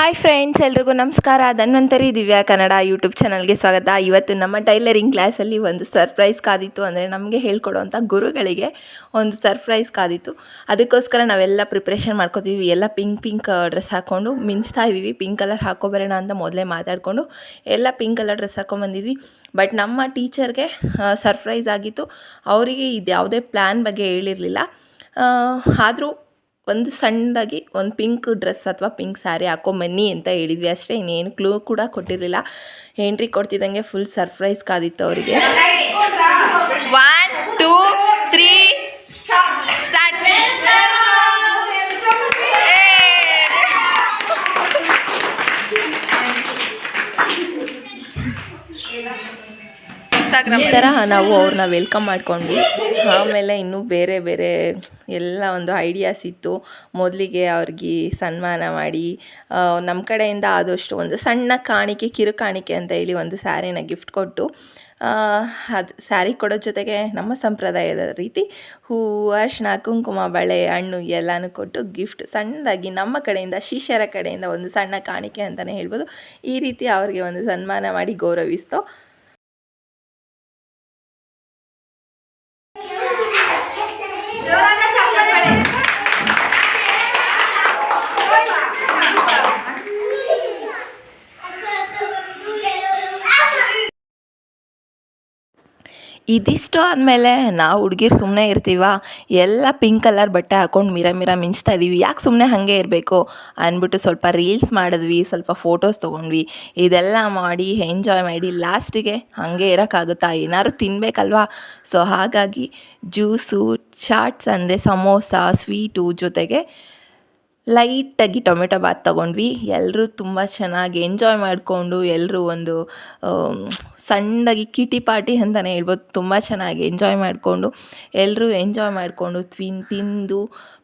Hi friends ಎಲ್ರಿಗೂ ನಮಸ್ಕಾರ. Dhanvantari Divya Kannada YouTube ಚಾನಲ್ಗೆ ಸ್ವಾಗತ. ಇವತ್ತು ನಮ್ಮ ಟೈಲರಿಂಗ್ ಕ್ಲಾಸಲ್ಲಿ ಒಂದು ಸರ್ಪ್ರೈಸ್ ಕಾದಿತ್ತು ಅಂದರೆ ನಮಗೆ ಹೇಳ್ಕೊಡುವಂಥ ಗುರುಗಳಿಗೆ ಒಂದು ಸರ್ಪ್ರೈಸ್ ಕಾದಿತ್ತು. ಅದಕ್ಕೋಸ್ಕರ ನಾವೆಲ್ಲ ಪ್ರಿಪ್ರೇಷನ್ ಮಾಡ್ಕೋತೀವಿ. ಎಲ್ಲ ಪಿಂಕ್ ಪಿಂಕ್ ಡ್ರೆಸ್ ಹಾಕ್ಕೊಂಡು ಮಿಂಚ್ತಾ ಇದ್ದೀವಿ ಪಿಂಕ್ ಕಲರ್ ಹಾಕೋಬರೋಣ ಅಂತ ಮೊದಲೇ ಮಾತಾಡಿಕೊಂಡು ಎಲ್ಲ ಪಿಂಕ್ ಕಲರ್ ಡ್ರೆಸ್ ಹಾಕ್ಕೊಂಬಂದಿದ್ವಿ ಬಟ್ ನಮ್ಮ ಟೀಚರ್ಗೆ ಸರ್ಪ್ರೈಸ್ ಆಗಿತ್ತು. ಅವರಿಗೆ ಇದು ಯಾವುದೇ ಪ್ಲ್ಯಾನ್ ಬಗ್ಗೆ ಹೇಳಿರಲಿಲ್ಲ. ಆದರೂ ಒಂದು ಸಣ್ಣದಾಗಿ ಒಂದು ಪಿಂಕ್ ಡ್ರೆಸ್ ಅಥವಾ ಪಿಂಕ್ ಸ್ಯಾರಿ ಹಾಕೊಂಬನ್ನಿ ಅಂತ ಹೇಳಿದ್ವಿ. ಅಷ್ಟೇ, ಇನ್ನೇನು ಕ್ಲೂ ಕೂಡ ಕೊಟ್ಟಿರಲಿಲ್ಲ. ಹೆಂಡ್ರಿ ಕೊಡ್ತಿದ್ದಂಗೆ ಫುಲ್ ಸರ್ಪ್ರೈಸ್ ಕಾದಿತ್ತು ಅವರಿಗೆ. ಒನ್ ಟೂ ತ್ರೀ ಇನ್ಸ್ಟಾಗ್ರಾಮ್ ಥರ ನಾವು ಅವ್ರನ್ನ ವೆಲ್ಕಮ್ ಮಾಡ್ಕೊಂಡ್ವಿ. ಆಮೇಲೆ ಇನ್ನೂ ಬೇರೆ ಬೇರೆ ಎಲ್ಲ ಒಂದು ಐಡಿಯಾಸ್ ಇತ್ತು. ಮೊದಲಿಗೆ ಅವ್ರಿಗೆ ಸನ್ಮಾನ ಮಾಡಿ ನಮ್ಮ ಕಡೆಯಿಂದ ಆದಷ್ಟು ಒಂದು ಸಣ್ಣ ಕಾಣಿಕೆ ಕಿರು ಕಾಣಿಕೆ ಅಂತ ಹೇಳಿ ಒಂದು ಸ್ಯಾರಿನ ಗಿಫ್ಟ್ ಕೊಟ್ಟು ಅದು ಸ್ಯಾರಿ ಕೊಡೋ ಜೊತೆಗೆ ನಮ್ಮ ಸಂಪ್ರದಾಯದ ರೀತಿ ಹೂವು ಅರ್ಶಿನ ಕುಂಕುಮ ಬಳೆ ಹಣ್ಣು ಎಲ್ಲನೂ ಕೊಟ್ಟು ಗಿಫ್ಟ್ ಸಣ್ಣದಾಗಿ ನಮ್ಮ ಕಡೆಯಿಂದ ಶಿಷ್ಯರ ಕಡೆಯಿಂದ ಒಂದು ಸಣ್ಣ ಕಾಣಿಕೆ ಅಂತಲೇ ಹೇಳ್ಬೋದು. ಈ ರೀತಿ ಅವ್ರಿಗೆ ಒಂದು ಸನ್ಮಾನ ಮಾಡಿ ಗೌರವಿಸ್ತೋ. ಇದಿಷ್ಟು ಆದಮೇಲೆ ನಾವು ಹುಡುಗಿರು ಸುಮ್ಮನೆ ಇರ್ತೀವ, ಎಲ್ಲ ಪಿಂಕ್ ಕಲರ್ ಬಟ್ಟೆ ಹಾಕ್ಕೊಂಡು ಮಿರ ಮಿರ ಮಿಂಚ್ತಾ ಇದ್ದೀವಿ ಯಾಕೆ ಸುಮ್ಮನೆ ಹಾಗೆ ಇರಬೇಕು? ಅಂದ್ಬಿಟ್ಟು ಸ್ವಲ್ಪ ರೀಲ್ಸ್ ಮಾಡಿದ್ವಿ, ಸ್ವಲ್ಪ ಫೋಟೋಸ್ ತೊಗೊಂಡ್ವಿ. ಇದೆಲ್ಲ ಮಾಡಿ, ಎಂಜಾಯ್ ಮಾಡಿ, ಲಾಸ್ಟಿಗೆ ಹಾಗೆ ಇರೋಕ್ಕಾಗುತ್ತಾ? ಏನಾದ್ರು ತಿನ್ನಬೇಕಲ್ವಾ ಸೊ ಹಾಗಾಗಿ ಜ್ಯೂಸು ಚಾಟ್ಸ್ ಅಂದರೆ ಸಮೋಸ, ಸ್ವೀಟು ಜೊತೆಗೆ ಲೈಟಾಗಿ ಟೊಮೆಟೊ ಬಾತ್ ತೊಗೊಂಡ್ವಿ. ಎಲ್ಲರೂ ತುಂಬ ಚೆನ್ನಾಗಿ ಎಂಜಾಯ್ ಮಾಡಿಕೊಂಡು ಎಲ್ಲರೂ ಒಂದು ಸಣ್ಣದಾಗಿ ಕಿಟಿ ಪಾರ್ಟಿ ಅಂತಲೇ ಹೇಳ್ಬೋದು. ತುಂಬ ಚೆನ್ನಾಗಿ ಎಂಜಾಯ್ ಮಾಡಿಕೊಂಡು ಎಲ್ಲರೂ ಎಂಜಾಯ್ ಮಾಡಿಕೊಂಡು ತಿನ್, ತಿಂದು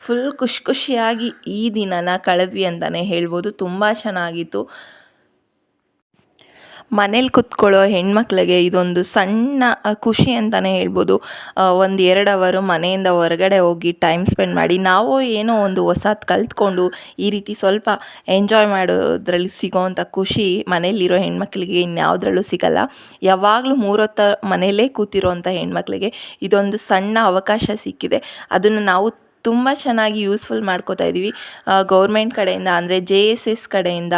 ಫುಲ್ ಖುಷಿ ಖುಷಿಯಾಗಿ ಈ ದಿನನ ಕಳೆದ್ವಿ ಅಂತಲೇ ಹೇಳ್ಬೋದು. ತುಂಬ ಚೆನ್ನಾಗಿತ್ತು. ಮನೇಲಿ ಕುತ್ಕೊಳ್ಳೋ ಹೆಣ್ಮಕ್ಳಿಗೆ ಇದೊಂದು ಸಣ್ಣ ಖುಷಿ ಅಂತಲೇ ಹೇಳ್ಬೋದು. ಒಂದು ಎರಡು ಅವರು ಮನೆಯಿಂದ ಹೊರಗಡೆ ಹೋಗಿ ಟೈಮ್ ಸ್ಪೆಂಡ್ ಮಾಡಿ, ನಾವು ಏನೋ ಒಂದು ಹೊಸದು ಕಲ್ತ್ಕೊಂಡು ಈ ರೀತಿ ಸ್ವಲ್ಪ ಎಂಜಾಯ್ ಮಾಡೋದ್ರಲ್ಲಿ ಸಿಗೋವಂಥ ಖುಷಿ ಮನೇಲಿರೋ ಹೆಣ್ಮಕ್ಳಿಗೆ ಇನ್ಯಾವುದ್ರಲ್ಲೂ ಸಿಗಲ್ಲ. ಯಾವಾಗಲೂ ಮೂರೊತ್ತ ಮನೆಯಲ್ಲೇ ಕೂತಿರೋವಂಥ ಹೆಣ್ಮಕ್ಳಿಗೆ ಇದೊಂದು ಸಣ್ಣ ಅವಕಾಶ ಸಿಕ್ಕಿದೆ. ಅದನ್ನು ನಾವು ತುಂಬ ಚೆನ್ನಾಗಿ ಯೂಸ್ಫುಲ್ ಮಾಡ್ಕೋತಾ ಇದ್ದೀವಿ ಗೌರ್ಮೆಂಟ್ ಕಡೆಯಿಂದ ಅಂದರೆ ಜೆ ಎಸ್ ಎಸ್ ಕಡೆಯಿಂದ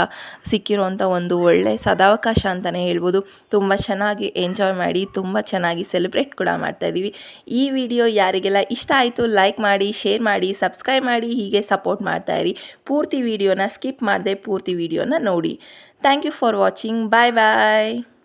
ಸಿಕ್ಕಿರೋಂಥ ಒಂದು ಒಳ್ಳೆಯ ಸದಾವಕಾಶ ಅಂತಲೇ ಹೇಳ್ಬೋದು. ತುಂಬ ಚೆನ್ನಾಗಿ ಎಂಜಾಯ್ ಮಾಡಿ, ತುಂಬ ಚೆನ್ನಾಗಿ ಸೆಲೆಬ್ರೇಟ್ ಕೂಡ ಮಾಡ್ತಾಯಿದ್ದೀವಿ ಈ ವಿಡಿಯೋ ಯಾರಿಗೆಲ್ಲ ಇಷ್ಟ ಆಯಿತು ಲೈಕ್ ಮಾಡಿ ಶೇರ್ ಮಾಡಿ ಸಬ್ಸ್ಕ್ರೈಬ್ ಮಾಡಿ, ಹೀಗೆ ಸಪೋರ್ಟ್ ಮಾಡ್ತಾಯಿರಿ ಪೂರ್ತಿ ವಿಡಿಯೋನ ಸ್ಕಿಪ್ ಮಾಡದೆ ಪೂರ್ತಿ ವಿಡಿಯೋನ ನೋಡಿ. Thank you for watching bye bye